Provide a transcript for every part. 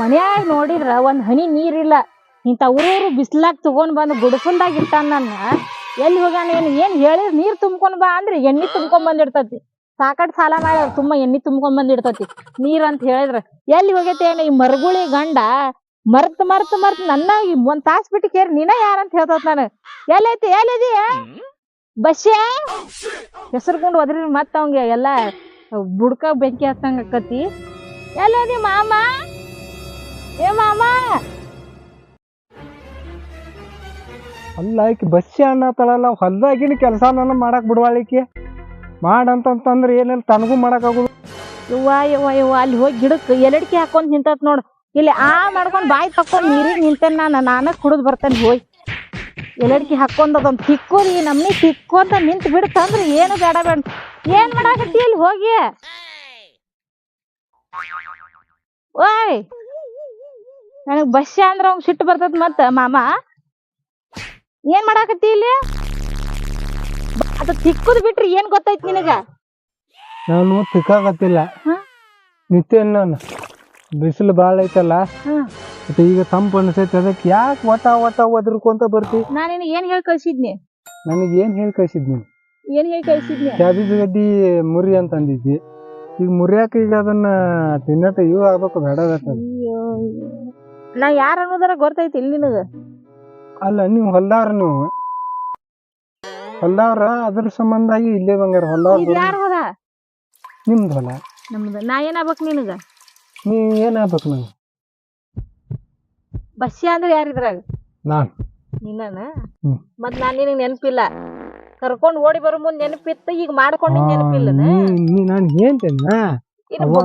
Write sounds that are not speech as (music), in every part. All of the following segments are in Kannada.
ಮನ್ಯಾಗ ನೋಡಿದ್ರ ಒಂದ್ ಹನಿ ನೀರಿಲ್ಲ. ಇಂಥ ಊರೂರು ಬಿಸ್ಲಾಗ್ ತಗೊಂಡ್ ಬಂದು ಗುಡಿಸಲ್ದಾಗ ಇರ್ತಾನೆ ನನ್ನ ಎಲ್ಲಿ ಹೋಗ್ಯಾನ ಏನು, ಏನ್ ಹೇಳಿದ್ರ ನೀರ್ ತುಂಬ್ಕೊಂಡ್ ಬಾ ಅಂದ್ರೆ ಎಣ್ಣೆ ತುಂಬ್ಕೊಂಡ್ ಬಂದಿರ್ತತಿ. ಸಾಕಟ್ ಸಾಲ ಮಾಡಿ ತುಂಬಾ ಎಣ್ಣೆ ತುಂಬ್ಕೊಂಡ್ ಬಂದಿರ್ತತಿ. ನೀರ್ ಅಂತ ಹೇಳಿದ್ರ, ಎಲ್ಲಿ ಹೋಗೈತೆ ಏನು ಈ ಮರಗುಳಿ ಗಂಡ? ಮರ್ತ್ ಮರ್ತ್ ಮರ್ತ್ ನನ್ನ ಒಂದ್ ತಾಸ್ ಬಿಟ್ಟು ಕೇರಿ, ನೀನ ಯಾರಂತ ಹೇಳ್ತತ್ ನಾನು. ಎಲ್ಲೈತಿ ಎಲ್ಲಿದಿ ಬಸ್ಸೇ? ಹೆಸರ್ಕೊಂಡು ಒದ್ರಿ ಮತ್ತ ಅವಂಗೆ ಎಲ್ಲ ಬುಡ್ಕ ಬೆಂಕಿ ಹತ್ತಂಗ ಅಕ್ಕತಿ ಎಲ್ಲದಿ ಮಾಮ? ಏ ಮಾಮ! ಅಲ್ಲ ಆಕಿ ಬಸ್ಸಿ ಅನ್ನತ್ತಳಲ್ಲ ಹೊಲ್ದಾಗಿನ ಕೆಲಸ ನನ್ನ ಮಾಡಕ್ ಬಿಡವಾಳಿಕೆ. ಮಾಡಂತಂತಂದ್ರೆ ಏನಿಲ್ಲ ತನಗೂ ಮಾಡಕ್ಕಾಗೋದು. ಯವ್ವ ಯವ್ವ ಯವ್ವ ಅಲ್ಲಿ ಹೋಗಿ ಗಿಡಕ್ಕೆ ಎಲಡಿಕೆ ಹಾಕೊಂಡ್ ನಿಂತತ್ ನೋಡು. ಇಲ್ಲಿ ಆ ಮಾಡ್ಕೊಂಡು ಬಾಯಿ ತಕ್ಕೊಂಡು ನೀರಿಗೆ ನಿಂತೇನೆ ನಾನು ನಾನ ಕುಡಿದು ಬರ್ತೇನೆ ಹೋಯ್. ಎಲಡಿಕೆ ಹಾಕೊಂಡ್ ಅದೊಂದ್ ಈ ನಮ್ನಿ ತಿಕ್ಕೊಂತ ನಿಂತು ಬಿಡ್ತಂದ್ರೆ ಏನು ಬೇಡ ಬೇಡ. ಏನು ಮಾಡಾಕತ್ತಿ ಇಲ್ಲಿ ಹೋಗಿ? ಓಯ್! ನನಗ್ ಬಸ್ಸ ಅಂದ್ರ ಅವ್ ಸಿಟ್ಟು ಬರ್ತದ ಮತ್ತ ಮಾಮ? ಏನ್ ಮಾಡಾಕತ್ತಿ ಇಲ್ಲಿ? ಅದ ತಿಕ್ಕುದ್ ಬಿಟ್ರಿ ಏನ್ ಗೊತ್ತೈತಿ ನಿನಗ? ನಾನು ತಿಕ್ಕಾಗತ್ತಿಲ್ಲ. ನಿತ್ಯ ನಾನು. ಬಿಸಿಲು ಭಾಳ ಐತಲ್ಲ? ಮತ್ತೆ ಈಗ ತಂಪು ಅನಿಸೈತೆ ಅದಕ್ಕೆ ಯಾಕೆ ಒಟ್ಟ ವಟ ಒದರ್ಕೊಂತ ಬರ್ತಿ? ನಾನು ನಿನಗೆ ಏನ್ ಹೇಳಿ ಕಳ್ಸಿದ್ನಿ? ನನಗೆ ಏನ್ ಹೇಳಿ ಕಳ್ಸಿದ್ನಿ? ಏನ್ ಹೇಳಿ ಕಳ್ಸಿದ್ನಿ? ಕ್ಯಾಬೇಜ್ ಗಡ್ಡಿ ಮುರಿ ಅಂತ ಅಂದಿದ್ದಿ. ಈಗ ಮುರಿಯಾಕ ಈಗ ಅದನ್ನ ತಿನ್ನಟ ಇವು ಆಗ್ಬೇಕು ಬೇಡ ಅಯ್ಯೋ. ನಾ ಯಾರ ಅನ್ನೋದರ ಗೊತ್ತೈತಿ ಇಲ್ಲಿ ನಿನಗ? ಅಲ್ಲ ನೀವು ಹೊಲ್ದಾರ ನೀವು. ಅದರ ಅದ್ರ ಸಂಬಂಧಾಗಿ ಇಲ್ಲೇ ಬಂಗಾರ ಇದು ಯಾರು ಯಾರ ಹೋದ ನಿಮ್ದು ಹೊಲ. ನಮ್ದು ನಾ ಏನಾಗ್ಬೇಕು ನಿನಗ? ನೀ ಏನಾಗ್ಬೇಕು ನಂಗೆ? ಬಸ್ಸಿ ಅಂದ್ರೆ ಯಾರಿದ್ರಾಗ ನಾನು. ನಿನ್ನ ಹ್ಮ್. ಮತ್ ನಾನ್ ನಿನಗ್ ನೆನಪಿಲ್ಲ. ಕರ್ಕೊಂಡು ಓಡಿ ಬರೋ ಮುಂದ್ ನೆನಪಿತ್ತು ಈಗ ಮಾಡ್ಕೊಂಡಿದ್ ನೀ ನಾನು ಹೇಳ್ತೇನೆ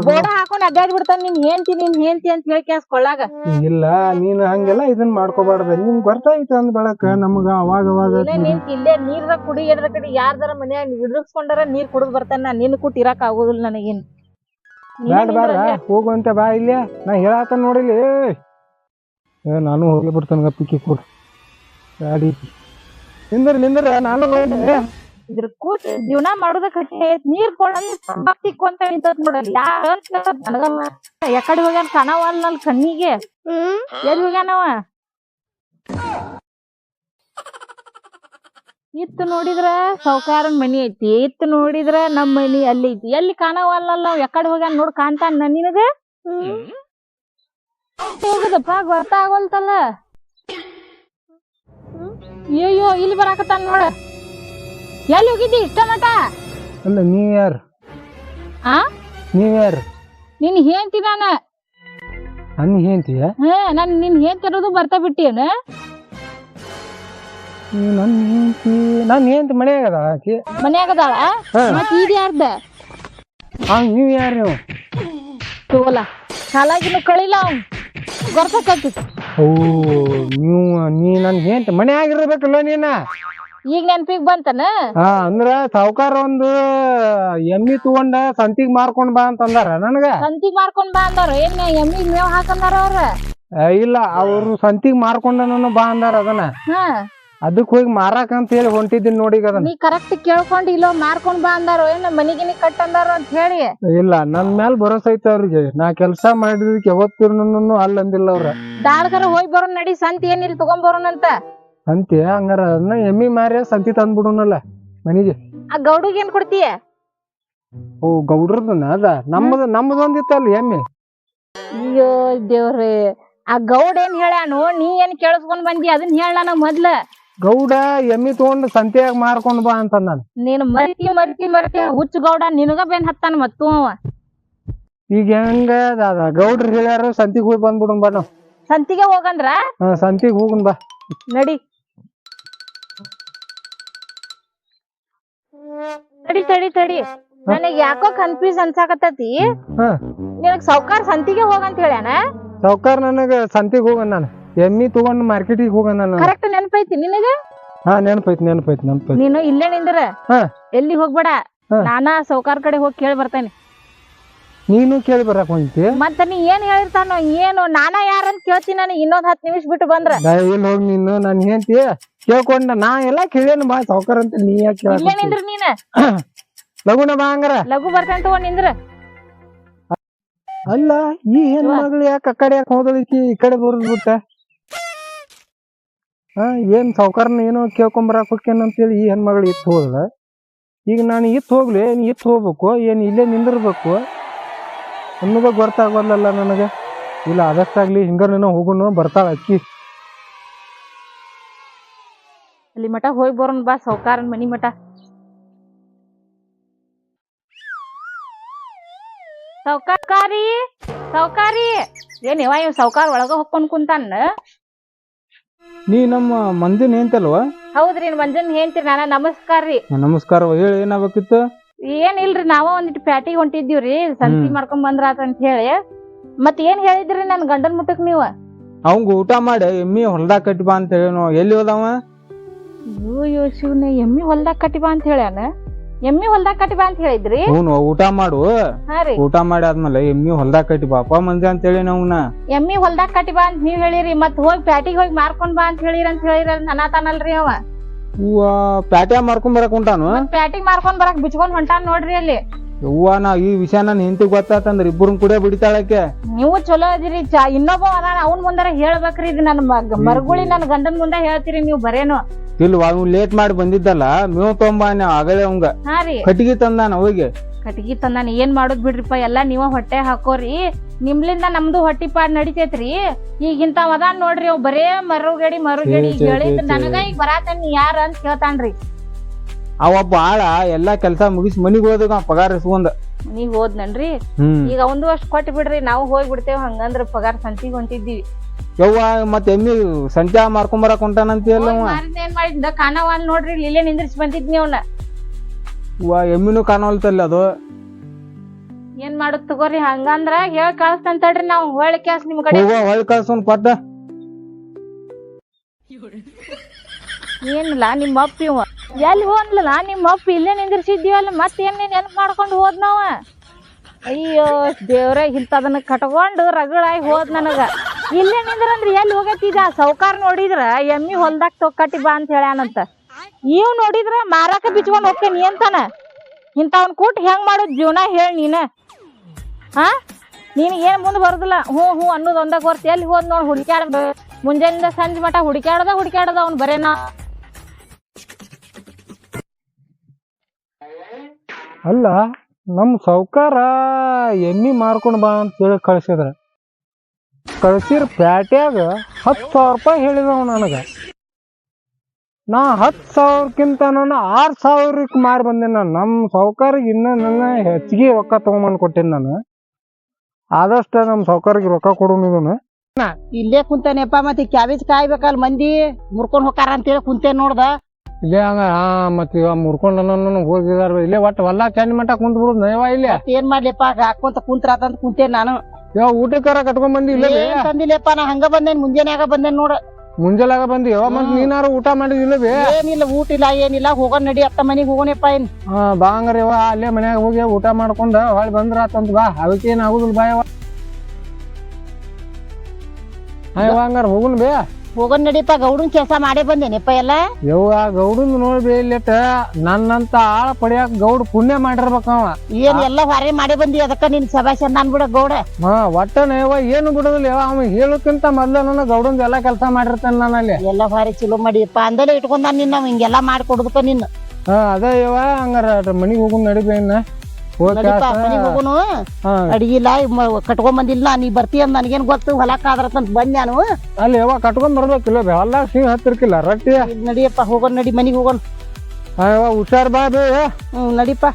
ಬೋಡ ಹಾಕೊಂಡ್ ಅಡ್ಡಾಡಿ ಬಿಡ್ತಾನ ನಿನ್ ಹೆಂತಿ ನಿನ್ ಹೆಂತಿ ಅಂತ ಹೇಳಿ ಕೊಳ್ಳಾಗ ಇಲ್ಲ ನೀನು ಹಂಗೆಲ್ಲ ಇದನ್ನ ಮಾಡ್ಕೋಬಾರ್ದ. ನಿನ್ ಗೊತ್ತಾಯ್ತು ಅಂದ್ ಬೆಳಕ ನಮಗ ಅವಾಗ ಅವಾಗ ನಿನ್ ಇಲ್ಲೇ ನೀರ್ದ ಕುಡಿ ಎಡ್ರ ಕಡೆ ಯಾರ್ದಾರ ಮನ್ಯಾಗ ಇಡ್ರಸ್ಕೊಂಡಾರ ನೀರ್ ಕುಡಿದ್ ಬರ್ತಾನ. ನಾ ನಿನ್ ಕೂತ್ ಇರಾಕ್ ಆಗೋದಿಲ್ಲ ನನಗೇನ್. ಬ್ಯಾಡ ಹೋಗುವಂತ ಬಾ ಇಲ್ಲಿ ನಾ ಹೇಳಾತ ನೋಡಿಲಿ ನಾನು ಹೋಗ್ಲಿ ಬಿಡ್ತಾನ ಪಿಕ್ಕಿ ಕೊಡು. ಗಾಡಿ ನಿಂದ್ರ ನಿಂದ್ರ. ನಾನು. ಇದ್ರ ಕೂತ್ ಜೀವನ ಮಾಡೋದ ಕಟ್ಟಿ ಐತ್ ನೀರ್ ತಿಕ್ಕೊಂತ ನಿಂತತ್ ನೋಡಲ್ಲ. ಯಾರ ಯಾಕಡೆ ಹೋಗ್ಯಾನ ಕಾಣವಲ್ಲ ನಲ್ ಕಣ್ಣಿಗೆ. ಎಲ್ಲಿ ಹೋಗ್ಯಾನವ ಇತ್ತು ನೋಡಿದ್ರ ಸೌಕಾರನ್ ಮನಿ ಐತಿ. ಇತ್ತು ನೋಡಿದ್ರ ನಮ್ ಮನಿ ಅಲ್ಲಿ ಐತಿ. ಎಲ್ಲಿ ಕಾಣವಲ್ಲ ನಾವ್ ಯಾಕಡೆ ಹೋಗ್ಯಾನ ನೋಡ್ ಕಾಣ್ತಾನ ನಿನಗ? ಹೋಗುದಪ್ಪ ಗೊತ್ತಾಗೋಲ್ತಲ್ಲ. ಅಯ್ಯೋ ಇಲ್ಲಿ ಬರಾಕತ್ತಾನ ನೋಡ. ಎಲ್ಲಿ ಹೋಗಿದ್ದಿ? ಇಷ್ಟ ಮಟ ಅಲ್ಲ ನೀವ್ ಯಾರು ಆ? ನೀವ್ ಯಾರು ನಿನ್ ಹೇಳ್ತಿ ನಾನ. ನನ್ ಹೇಳ್ತೀಯ ಹಾ ನಾನು ನಿನ್ ಹೇಳ್ತಿರೋದು ಬರ್ತಾ ಬಿಟ್ಟಿಯನ ನೀ ಹೆಂಡ್ತಿ ಮನ್ಯಾಗ ಅದ ಆಕಿ. ಮನ್ಯಾಗ ಅದಾಳ? ಹಾ. ಮತ್ ಇದು ಯಾರ್ದ? ಹಂಗ ನೀವ್ ಯಾರು ನೀವು ತಗೋಲ ಸಾಲಾಗಿನ ಕಳಿಲ್ಲ ಓ ನೀವು ನೀ ಮನ್ಯಾಗ ಇರ್ಬೇಕಲ್ಲ ನೀನ? ಈಗ ನೆನ್ಪಿಗ್ ಬಂತನ? ಹಾ ಅಂದ್ರ ಸಾವ್ಕಾರ ಒಂದು ಎಮ್ಮಿ ತಗೊಂಡ ಸಂತಿಗ್ ಮಾರ್ಕೊಂಡ್ ಬಾ ಅಂತ ಅಂದಾರ ನನಗ. ಸಂತಿಗ್ ಮಾರ್ಕೊಂಡ್ ಬಾ ಅಂದಾರ? ಏನ್ ಎಮ್ಮಿಗ್ ಮೇವ್ ಹಾಕಂದಾರ ಅವ್ರ? ಇಲ್ಲ ಅವ್ರು ಸಂತಿಗ್ ಮಾರ್ಕೊಂಡ ಬಾ ಅಂದಾರ ಅದನ್ನ. ಹಾ. ಅದಕ್ ಹೋಗಿ ಮಾರಾಕ ಅಂತ ಹೇಳಿ ಹೊಂಟಿದ್ದೀನಿ ನೋಡಿ ಈಗ ಅದನ್ನ. ನೀ ಕರೆಕ್ಟ್ ಕೇಳ್ಕೊಂಡ್ ಇಲ್ಲೋ ಮಾರ್ಕೊಂಡ್ ಬಾ ಅಂದಾರ ಏನ್ ಮನಿಗಿನಿ ಕಟ್ ಅಂದಾರ ಅಂತ ಹೇಳಿ. ಇಲ್ಲ ನನ್ ಮ್ಯಾಲ ಭರೋಸ ಐತೆ ಅವ್ರಿಗೆ. ನಾ ಕೆಲ್ಸ ಮಾಡಿದಕ್ಕೆ ಯಾವತ್ತಿರ್ನು ಅಲ್ಲಂದಿಲ್ಲ ಅವ್ರ. ದಾಡ್ಕರ ಹೋಗಿ ಬರೋನ್ ನಡಿ ಸಂತಿ ಏನಿಲ್ಲ ತಗೊಂಡ್ ಬರೋಣಂತ ಸಂತಿ ಹಂಗಾರ ಅದನ್ನ ಎಮ್ಮಿ ಮಾರಿ ಸಂತಿ ತಂದ್ಬಿಡೋನಲ್ಲ ಮನಿಗೆ. ಆ ಗೌಡಗ್ ಏನ್ ಕೊಡ್ತೀಯ? ಓ ಗೌಡ್ರದನ್ನ ಅದ? ನಮ್ಮದ ನಮ್ಮದೊಂದಿತ್ತಲ್ಲ ಎಮ್ಮಿ. ಅಯ್ಯೋ ದೇವ್ರೇ ಆ ಗೌಡ ಏನ್ ಹೇಳ್ಯಾನು ನೀ ಏನ್ ಕೇಳಿಸ್ಕೊಂಡ್ ಬಂದಿ? ಅದನ್ನ ಹೇಳ ಮೊದ್ಲ. ಗೌಡ ಎಮ್ಮಿ ತಗೊಂಡ್ ಸಂತ್ಯಾಗ ಮಾರ್ಕೊಂಡ್ ಬಾ ಅಂತ ನಾನು ನೀನ್ ಮರ್ತಿ ಮರ್ತಿ ಮರ್ತಿ ಹುಚ್ಚ ಗೌಡ ನಿನಗ ಬೆನ್ ಹತ್ತಾನ ಮತ್ತು ಅವ. ಈಗ ಹೆಂಗ ಅದ? ಗೌಡ್ರ ಹೇಳ್ಯಾರ ಸಂತಿಗ್ ಹೋಗಿ ಬಂದ್ಬಿಡೋಣ ಬಾ ನಾವು. ಸಂತಿಗೆ ಹೋಗಂದ್ರ? ಹ ಸಂತಿಗ್ ಹೋಗುನ್ ಬಾ. ನಡಿ. ತಡಿ ತಡಿ ತಡಿ. ನನಗ್ ಯಾಕೋ ಕನ್ಫ್ಯೂಸ್ ಅನ್ಸಾಕತ್ತತಿ. ಹಾ. ನಿನಗ್ ಸಾವ್ಕಾರ್ ಸಂತಿಗೆ ಹೋಗಂತ ಹೇಳ್ಯಾನ? ಸಾವ್ಕಾರ ನನಗ ಸಂತಿಗೆ ಹೋಗ ನಾನು. ಎಮ್ಮಿ ತಗೊಂಡ್ ಮಾರ್ಕೆಟಿಗೆ ಹೋಗನ್ ನಾನು. ಕರೆಕ್ಟ್ ನೆನಪೈತಿ ನಿನಗ? ಹಾ ನೆನಪೈತಿ ನೆನಪೈತಿ ನೆನಪೈತಿ ನೀನು ಇಲ್ಲೇ ನಿಂದ್ರ? ಹಾ. ಎಲ್ಲಿ ಹೋಗ್ಬೇಡ? ಹಾ. ನಾನಾ ಸಾವ್ಕಾರ್ ಕಡೆ ಹೋಗಿ ಕೇಳಿ ಬರ್ತೇನೆ. ನೀನು ಕೇಳಿ ಬರಕ್ ಹೊಂಟಿ ಮತ್ತ ನೀ ಏನ್ ಹೇಳಿರ್ತಾನೋ ಏನು ನಾನಾ ಯಾರಂತ ಕೇಳ್ತೀನಿ ನಾನು ಇನ್ನೊಂದ್ ಹತ್ತು ನಿಮಿಷ ಬಿಟ್ಟು ಬಂದ್ರ. ಇಲ್ಲಿ ಹೋಗಿ ನೀನು? ನಾನು ಹೇಳ್ತಿ ಕೇಳ್ಕೊಂಡ ನಾ ಎಲ್ಲಾ ಕೇಳೇನು ಬಾ ಸಾವ್ಕಾರ ಅಂತ ನೀ ಯಾಕೆ ಇಲ್ಲೇ ಕೇಳಕ್ ನಿಂದ್ರ ನೀನ? (coughs) ಲಗುನ ಬಾ ಹಂಗಾರ? ಲಘು ಬರ್ತೇನೆ ತಗೊಂಡ್ ನಿಂದ್ರ. ಅಲ್ಲ ಈ ಹೆಣ್ಮಗಳು ಯಾಕೆ ಆ ಕಡೆ ಯಾಕೆ ಹೋದಳಿಕಿ ಈ ಕಡೆ ಬರೋದ್ ಬಿಟ್ಟ? ಹಾ ಏನ್ ಸಾವ್ಕಾರನ ಏನೋ ಕೇಳ್ಕೊಂಬರಾಕ್ ಹೋಕ್ಕೇನ್ ಅಂತೇಳಿ ಈ ಹೆಣ್ಮಗಳು ಇತ್ತು ಹೋದ ಈಗ ನಾನು ಇತ್ತು ಹೋಗ್ಲಿ ಏನ್ ಇತ್ತು ಹೋಗ್ಬೇಕು ಏನ್ ಇಲ್ಲೇ ನಿಂದಿರ್ಬೇಕು. ಅನ್ನೋದ ಗೊತ್ತಾಗೋದಲ್ಲ ನನಗೆ. ಇಲ್ಲ ಅದಷ್ಟಾಗ್ಲಿ ಹಿಂಗಾರೇನೋ ಹೋಗೋಣ ಬರ್ತಾಳ ಅಕ್ಕಿ. ಅಲ್ಲಿ ಮಠ ಹೋಗಿ ಬರೋಣ ಬಾ ಸಾವ್ಕಾರನ್ ಮನಿ ಮಠ. ಸೌಕಾರಿ ಸೌಕಾರಿ. ಏನ್ ಇವ ಇವ್ ಸೌಕಾರ ಒಳಗ ಹೊಕ್ಕೊಂಡ್ ಕುಂತಾನ? ನೀ ನಮ್ಮ ಮಂದಿನ ಏಂತಲ್ವ ಹೌದ್ರಿ ಮಂಜನ್ ಹೇಳ್ತೀರಿ ನಾನ ನಮಸ್ಕಾರ ರೀ. ನಮಸ್ಕಾರ ಹೇಳಿ ಏನಾಗ್ಬೇಕಿತ್ತು? ಏನ್ ಇಲ್ರಿ ನಾವ ಒಂದಿಟ್ಟು ಪ್ಯಾಟಿಗೆ ಹೊಂಟಿದ್ದೀವ್ರಿ ಸಂತಿ. ಮಾಡ್ಕೊಂಡ್ ಬಂದ್ರಾತ ಅಂತ ಹೇಳಿ. ಮತ್ ಏನ್ ಹೇಳಿದ್ರಿ ನನ್ ಗಂಡನ್ ಮುಟ್ಟಕ್ ನೀವ? ಅವಂಗ ಊಟ ಮಾಡಿ ಎಮ್ಮಿ ಹೊಲ್ದಾಗ ಕಟ್ಟಿ ಬಾ ಅಂತ ಹೇಳಿ ಎಲ್ಲಿ ಹೋದವ? ಅಯ್ಯೋ ಯೋ ಶಿವನೆ ಎಮ್ಮಿ ಹೊಲ್ದಾಗ ಕಟ್ಟಿ ಬಾ ಅಂತ ಹೇಳ್ಯಾನ? ಎಮ್ಮಿ ಹೊಲ್ದಾಗ ಕಟ್ಟಿ ಬಾ ಅಂತ ಹೇಳಿದ್ರಿ? ಹ್ಞೂ ಊಟ ಮಾಡು. ಹಾ ರೀ. ಊಟ ಮಾಡಿ ಆದ್ಮೇಲೆ ಎಮ್ಮಿ ಹೊಲ್ದಾಗ ಕಟ್ಟಿ ಅಪ್ಪ ಮಂದಿ ಅಂತ ಹೇಳಿ ನಾವ್ನ. ಎಮ್ಮಿ ಹೊಲ್ದಾಗ ಕಟ್ಟಿ ಬಾ ಅಂತ ನೀವ್ ಹೇಳಿರಿ ಮತ್ ಹೋಗಿ ಪ್ಯಾಟಿಗೆ ಹೋಗಿ ಮಾರ್ಕೊಂಡ್ ಬಾ ಅಂತ ಹೇಳಿರಿ ಅಂತ ಹೇಳಿರ ಅನ್ನತಾನಲ್ರಿ ಅವ. ಹೂವ ಪ್ಯಾಟ್ಯಾ ಮಾರ್ಕೊಂಡ್ ಬರಕ್ ಹೊಂಟಾನು? ಪ್ಯಾಟಿಗೆ ಮಾರ್ಕೊಂಡ್ ಬರಕ್ ಬಿಚ್ಕೊಂಡ್ ಹೊಂಟಾನ್ ನೋಡ್ರಿ ಅಲ್ಲಿ. ಹೂವ ನಾ ಈ ವಿಷಯ ನನ್ ಹೆಂಡತಿ ಗೊತ್ತಾತಂದ್ರ ಇಬ್ಬರನ್ ಕೂಡ ಬಿಡಿತಾಳಕ್ಕೆ ನೀವು ಚಲೋ ಅದಿರಿ ಚಾ ಇನ್ನೊಬ್ಬ ಅದಾನ ಮುಂದರ ಮುಂದಾರ ಹೇಳ್ಬೇಕ್ರಿ ಇದು ನನ್ ಮಗ ಮರಗುಳಿ ನನ್ ಗಂಡನ್ ಮುಂದೆ ಹೇಳ್ತೀರಿ ನೀವು ಬರೇನು. ಇಲ್ವಾ? ಅವ್ನು ಲೇಟ್ ಮಾಡಿ ಬಂದಿದ್ದಲ್ಲ ಮೇವ್ ತೊಂಬಾನ ಆಗಲೇ ಅವಂಗ. ಹಾ ರೀ. ಕಟ್ಟಿಗೆ ತಂದಾನ ಹೋಗಿ. ಕಟ್ಗಿ ತಂದಾನ ಏನ್ ಮಾಡೋದ್ ಬಿಡ್ರಿಪ್ಪ ಎಲ್ಲಾ ನೀವ ಹೊಟ್ಟೆ ಹಾಕೋರಿ. ನಿಮ್ಲಿಂದ ನಮ್ದು ಹೊಟ್ಟಿ ಪಾಡ್ ನಡಿತೈತ್ರಿ. ಈಗ ಇಂತಾವ್ ಅದಾನ್ ನೋಡ್ರಿ ಅವ್ ಬರೇ ಮರುಗಡಿ ಮರುಗಡಿ ಹೇಳಿದ್. ನನಗ ಈಗ ಬರಾತನ್ ಯಾರ ಅಂತ ಕೇಳ್ತಾನ್ರಿ. ಅವ ಆಳ ಎಲ್ಲಾ ಕೆಲಸ ಮುಗಿಸಿ ಮನಿಗ್ ಹೋದಾಗ ಪಗಾರ ಇಸ್ಕೊಂಡ. ನೀವ್ ಹೋದ್ನನ್ರಿ. ಹ್ಮ್. ಈಗ ಒಂದು ವರ್ಷ ಕೊಟ್ಟ ಬಿಡ್ರಿ ನಾವು ಹೋಗಿ ಬಿಡ್ತೇವ್ ಹಂಗಂದ್ರ ಪಗಾರ ಸಂತಿಗ್ ಹೊಂಟಿದ್ದೀವಿ. ಯವ್ವ ಮತ್ ಎಮ್ಮಿ ಸಂತ್ಯಾ ಮಾರ್ಕೊಂಡ್ ಬರಕ್ ಹೊಂಟಾನಂತೀಯಲ್ಲ ಅವ ಏನ್ ಮಾಡಿದ್ದ ಕಾಣವಲ್ ನೋಡ್ರಿ ಇಲ್ಲಿ ನಿಂದ್ರಿಸಿ ಬಂದಿದ್ನಿ ಅವ್ನ. ಹೂವ ಎಮ್ಮಿನೂ ಕಾಣವಲ್ತಲ್ಲ ಅದು? ಏನ್ ಮಾಡುದ್ ತಗೋರಿ ಹಂಗಂದ್ರ ಹೇಳ್ ಕಳಿಸ್ತಂತ ತಡ್ರಿ ನಾವು ಹೊಳ್ಳಿ ಕ್ಯಾಸ್ ನಿಮ್ ಕಡೆ. ಹೋಗುವ ಹೊಳ್ ಕಳ್ಸೋನ್ ಕೊಟ್ಟ ಏನಿಲ್ಲ ನಿಮ್ಮ ಅಪ್ಪ ಇವ? ಎಲ್ಲಿ ಹೋದ್ಲಲ್ಲ ನಿಮ್ಮ ಅಪ್ಪ ಇಲ್ಲೇ ನಿಂದಿರ್ಸಿದ್ದೀವಲ್ಲ ಮತ್ತೇನ್ ನೆನಪು ಮಾಡ್ಕೊಂಡು ಹೋದ್ ನಾವ? ಅಯ್ಯೋ ದೇವ್ರ ಇಂಥದನ್ನ ಕಟ್ಕೊಂಡು ರಗಳಾಗಿ ಹೋದ್ ನನಗ. ಇಲ್ಲೇ ನಿಂದ್ರಂದ್ರ ಎಲ್ಲಿ ಹೋಗತ್ತಿದ ಸೌಕಾರ ನೋಡಿದ್ರ ಎಮ್ಮಿ ಹೊಲ್ದಾಗ ತೊಕ್ಕಟ್ಟಿ ಬಾ ಅಂತ ಹೇಳ್ಯಾನಂತ. ಇವ್ ನೋಡಿದ್ರ ಮಾರಾಕ ಬಿಚ್ಕೊಂಡ್ ಹೋಗ್ತೇನಿ ಅಂತಾನ. ಇಂಥವ್ನ ಕೂಟ್ ಹೆಂಗ್ ಮಾಡೋದ್ ಜೀವನ ಹೇಳಿ ನೀನ. ಹಾ? ನೀನ್ ಏನ್ ಮುಂದ್ ಬರುದಿಲ್ಲ. ಹ್ಞೂ ಹ್ಞೂ ಅನ್ನೋದು ಒಂದಾಗ ಬರ್ತಿ. ಎಲ್ಲಿ ಹೋದ್ ನೋಡ್ ಹುಡುಕ್ಯಾಡ ಮುಂಜಾನಿಂದ ಸಂಜೆ ಮಟ ಹುಡುಕ್ಯಾಡದ ಹುಡುಕ್ಯಾಡದ ಅವ್ನ್ ಬರೇನ. ಅಲ್ಲ, ನಮ್ ಸಾವ್ಕಾರ ಎಮ್ಮಿ ಮಾರ್ಕೊಂಡ್ ಬಾ ಅಂತ ಹೇಳಿ ಕಳ್ಸಿದ್ರ. ಕಳ್ಸಿರ್ ಪ್ಯಾಟ್ಯಾಗ ಹತ್ತು ಸಾವಿರ ರೂಪಾಯಿ ಹೇಳಿದವ ನನಗ. ನಾ ಹತ್ತು ಸಾವಿರಕ್ಕಿಂತ ನಾನು ಆರು ಸಾವಿರಕ್ಕೆ ಮಾರಿ ಬಂದೇನಿ. ನಾನು ನಮ್ಮ ಸಾವ್ಕಾರಿಗೆ ಇನ್ನ ನನ್ನ ಹೆಚ್ಚಿಗೆ ರೊಕ್ಕ ತಗೊಂಬಂದು ಕೊಟ್ಟೇನಿ ನಾನು. ಆದಷ್ಟು ನಮ್ಮ ಸಾವ್ಕಾರಿಗೆ ರೊಕ್ಕ ಕೊಡೋನು ಇದನ್ನು ಇಲ್ಲೇ ಕುಂತಾನೆಪ್ಪ ಮತ್ತೆ ಕ್ಯಾಬೇಜ್ ಕಾಯ್ಬೇಕಲ್ಲ ಮಂದಿ ಮುರ್ಕೊಂಡ್ ಅಂತ ಅಂತೇಳಿ ಕುಂತೇನ್ ನೋಡ್ದ. ಇಲ್ಲೇ ಹಂಗ ಹಾ ಮತ್ತೆ ಇವಾಗ ಮುರ್ಕೊಂಡು ಹೋಗಿದಾರ ಇಲ್ಲೇ ಒಟ್ಟು ಹೊಲ ಚಂದ ಮಟ್ಟ ಕುಂತ ಬಿಡುದು ನಯವ ಇಲ್ಲೇ. ಏನ್ ಮಾಡ್ಲಿಪ್ಪ? ಹಾಕೊಂತ ಅಂತ ಕುಂತೇನ್ ನಾನು. ಯಾವ ಊಟಕ್ಕಾರ ಕಟ್ಕೊಂಡ್ ಬಂದಿ ಇಲ್ಲ ಏನ್ ತಂದಿಲ್ಲಪ್ಪ ನಾ ಹಂಗ ಬಂದೇನ್ ಆಗ ಬಂದೇನ್ ನೋಡ. ಮುಂಜಾಲಾಗ ಬಂದಿ? ಯಾವ ಮತ್ ನೀನಾರು ಊಟ ಮಾಡಿದಿಲ್ಲ ಬೇ ಏನಿಲ್ಲ ಊಟ ಇಲ್ಲ ಏನಿಲ್ಲ ಹೋಗೋಣ ನಡಿ ಅತ್ತ ಮನಿಗ್ ಹೋಗೋಣಪ್ಪ ಏನ್ ಹಾ ಬಾ ಹಂಗಾರ ಯವ್ವ ಅಲ್ಲೇ ಮನ್ಯಾಗ ಹೋಗಿ ಊಟ ಮಾಡ್ಕೊಂಡ ಹೊಳ್ ಬಂದ್ರ ಆತಂತ ಬಾ ಅದಕ್ಕೆ ಏನ್ ಆಗುದಿಲ್ಲ ಬಾ ಯವ್ವ. ಹಾ ಯವ್ವ ಹಂಗಾರ ಹೋಗುನ್ ಬೇ. ಹೋಗೋಣ ನಡಿಯಪ್ಪ ಗೌಡನ್ ಕೆಲಸ ಮಾಡೇ ಬಂದೇನಿಪ್ಪ ಎಲ್ಲ? ಯವ್ವ ಗೌಡನ್ ನೋಡಿ ಬೇ ನನ್ನಂತ ಆಳ ಪಡಿಯಾಕ ಗೌಡ ಪುಣ್ಯ ಮಾಡಿರ್ಬೇಕ ಅವ ಏನ್ ಎಲ್ಲ ಹೊರೆ ಮಾಡಿ ಬಂದಿ ಅದಕ್ಕ ನಿನ್ ಅಂದ್ ಬಿಡ ಗೌಡ. ಹಾ ಒಟ್ಟನ ಯವ್ವ ಏನು ಬಿಡುದಿಲ್ಲ ಯವ್ವ ಅವ ಹೇಳೋಕ್ಕಿಂತ ಮೊದ್ಲ ನನ್ನ ಗೌಡನ್ ಎಲ್ಲಾ ಕೆಲಸ ಮಾಡಿರ್ತೇನೆ ನಾನು ಅಲ್ಲಿ. ಎಲ್ಲ ಹೊರೆ ಚಲೋ ಮಾಡಿಪ್ಪ ಅಂದಲೇ ಇಟ್ಕೊಂಡ ನಿನ್ನ ಹಿಂಗೆಲ್ಲ ಮಾಡ್ಕೊಡುದಪ್ಪ ನಿನ್ನ. ಹಾ ಅದೇ ಯವ್ವ ಹಂಗಾರ ಮನಿಗೆ ಹೋಗುನ್ ನಡಿಬೇ ಕ್ಯಾಸ- ಮನಿಗ್ ಹೋಗುನು? ಹಾ. ಅಡಿಗಿಲ್ಲ ಕಟ್ಕೊಂಡ್ ಬಂದಿಲ್ಲ ನೀ ಬರ್ತೀಯ ಅಂತ ನನಗೇನ್ ಗೊತ್ತು? ಹೊಲಕ್ಕ ಆದ್ರತಂತ ಬಂದ್ ನಾನು. ಅಲ್ಲಿ ಯವ್ವ ಕಟ್ಕೊಂಡ್ ಬರ್ಬೇಕಿಲ್ಲ ಹೊಲ್ದಾಗ ಸಿಂಗ್ ಹತ್ತಿರ್ಕಿಲ್ಲ ರಟ್ಟಿ. ನಡಿಯಪ್ಪ ಹೋಗೋಣ ನಡಿ ಮನಿಗ್ ಹೋಗೋಣ ಹುಷಾರ್ ಬಾ ಬೇ. ಹ್ಮ್ ನಡಿಪ್ಪ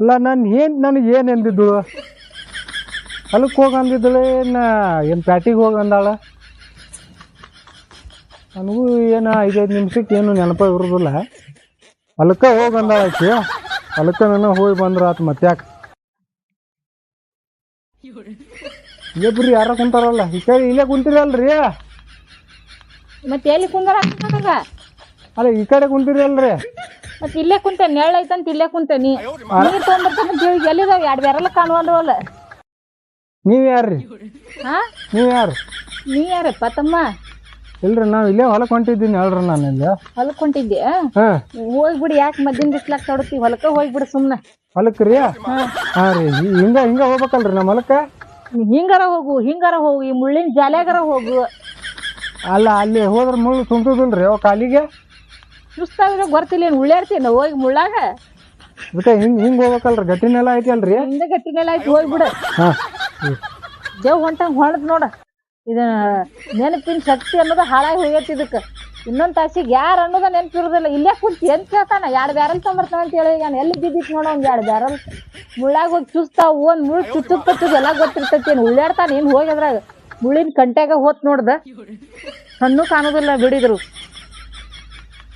ಅಲ್ಲ ನಾನು ಏನು ನನಗೆ ಏನು ಎಂದಿದ್ದಳು ಹೊಲಕ್ಕೆ ಹೋಗಿ ಅಂದಿದ್ದಳೆ ನಾ ಏನು ಪ್ಯಾಟಿಗೆ ಹೋಗಿ ಅಂದಾಳ? ನನಗೂ ಏನು ಐದೈದು ನಿಮಿಷಕ್ಕೆ ಏನು ನೆನಪ ಇರೋದಿಲ್ಲ. ಹೊಲಕ್ಕೆ ಹೋಗಿ ಅಂದಾಳ ಆಕೆ. ಹೊಲಕ್ಕೆ ನನ್ನ ಹೋಗಿ ಬಂದ್ರ ಆತು ಮತ್ತೆ ಯಾಕೆ? ಇಲ್ಲೇ ಯಾರೋ ಕುಂತಾರಲ್ಲ. ಈ ಕಡೆ ಇಲ್ಲೇ ಕುಂತಿರಲ್ರಿ. ಮತ್ತೆ ಎಲ್ಲಿ ಕುಂದರ ಅಲ್ಲ ಈ ಕಡೆ ಕುಂತಿರಿ ಅಲ್ರಿ ಮತ್ ಇಲ್ಲೇ ಕುಂತೆ ನೆಳ್ಳ ಐತಂತ ಇಲ್ಲೇ ನೀ ನೀರ್ ತಗೊಂಡ್ಬರ್ತಾನ ಅಂತ ಹೇಳಿ ಎಲ್ಲಿದಾವ? ಎರಡ್ ಬೇರೆಲ್ಲ ಕಾಣುವಲ್ವಲ್ಲ ನೀವ್ ಯಾರ್ರಿ? ಹಾ? ನೀವ್ ಯಾರು? ನೀ ಯಾರಪ್ಪ ತಮ್ಮ? ಇಲ್ರಿ ನಾವ್ ಇಲ್ಲೇ ಹೊಲಕ್ ಹೊಂಟಿದ್ದೀನಿ ಹೇಳ್ರಿ ನಾನು ಇಲ್ಲ. ಹೊಲಕ್ ಹೊಂಟಿದ್ದೆ ಹಾ. ಹೋಗ್ಬಿಡಿ ಯಾಕೆ ಮದ್ದಿನ ಬಿಸ್ಲಾಕ್ ತೊಡತಿ ಹೊಲಕ್ಕ ಹೋಗ್ಬಿಡು ಸುಮ್ನ. ಹೊಲಕ್ ರೀ ಹಾ ರೀ ಹಿ- ಹಿಂಗ ಹಿಂಗ ಹೋಗ್ಬೇಕಲ್ರಿ ನಮ್ಮ ಹೊಲಕ್ಕ? ನೀ ಹಿಂಗಾರ ಹೋಗು ಹಿಂಗಾರ ಹೋಗು ಈ ಮುಳ್ಳಿನ ಜಾಲ್ಯಾಗಾರ ಹೋಗು. ಅಲ್ಲ ಅಲ್ಲಿ ಹೋದ್ರ ಮುಳ್ಳು ತುಂಬ್ತದಿಲ್ರಿ ಅವ್ ಕಾಲಿಗೆ? ಸುಸ್ತಾವಿರ ಗೊತ್ತಿಲ್ಲ ಏನು ಉಳ್ಳಾಡ್ತೀನಿ ಹೋಗಿ ಮುಳ್ಳಾಗ. ಅದಕ್ಕೆ ಹಿಂಗ್ ಹಿಂಗ್ ಹೋಗ್ಬೇಕಲ್ರಿ ಗಟ್ಟಿನೆಲ್ಲ ಐತಿ ಅಲ್ರಿ ಹಿಂದೆ ಗಟ್ಟಿನೆಲ್ಲ ಆಯ್ತು ಹೋಗ್ಬಿಡು ಹಾ. ದೇವ್ ಹೊಂಟಂಗ್ ಹೊಣದ್ ನೋಡ. ಇದ ನೆನಪಿನ ಶಕ್ತಿ ಅನ್ನೋದು ಹಾಳಾಗಿ ಹೋಗೈತಿ ಇದಕ್ಕೆ. ಇನ್ನೊಂದ್ ತಾಸಿಗೆ ಯಾರು ಅನ್ನೋದ ನೆನಪಿರೋದಿಲ್ಲ. ಇಲ್ಲೇ ಕುಂತಿ ಎಂತ ಕೇಳ್ತಾನ? ಎರಡು ಬ್ಯಾರಲ್ ತೊಂಬರ್ತಾನ ಅಂತ ಹೇಳಿ ನಾನು ಎಲ್ಲಿ ಬಿದ್ದಿತ್ತು ನೋಡ ಒಂದ್ ಎರಡು ಬ್ಯಾರಲ್? ಮುಳ್ಳಾಗ ಹೋಗಿ ಚುಸ್ತಾವ ಒಂದ್ ಮುಳ್ಳು ಚುಚ್ಚುಕ್ ಪಚ್ಚುದು ಎಲ್ಲ ಗೊತ್ತಿರ್ತೈತಿ. ಏನು ಉಳ್ಳಾಡ್ತಾನ ಏನ್ ಹೋಗಿ ಅದ್ರಾಗ? ಮುಳ್ಳಿನ ಕಂಟ್ಯಾಗ ಹೋತ್ ನೋಡ್ದ. ಸಣ್ಣ ಕಾಣೋದಿಲ್ಲ ಬಿಡಿದ್ರು.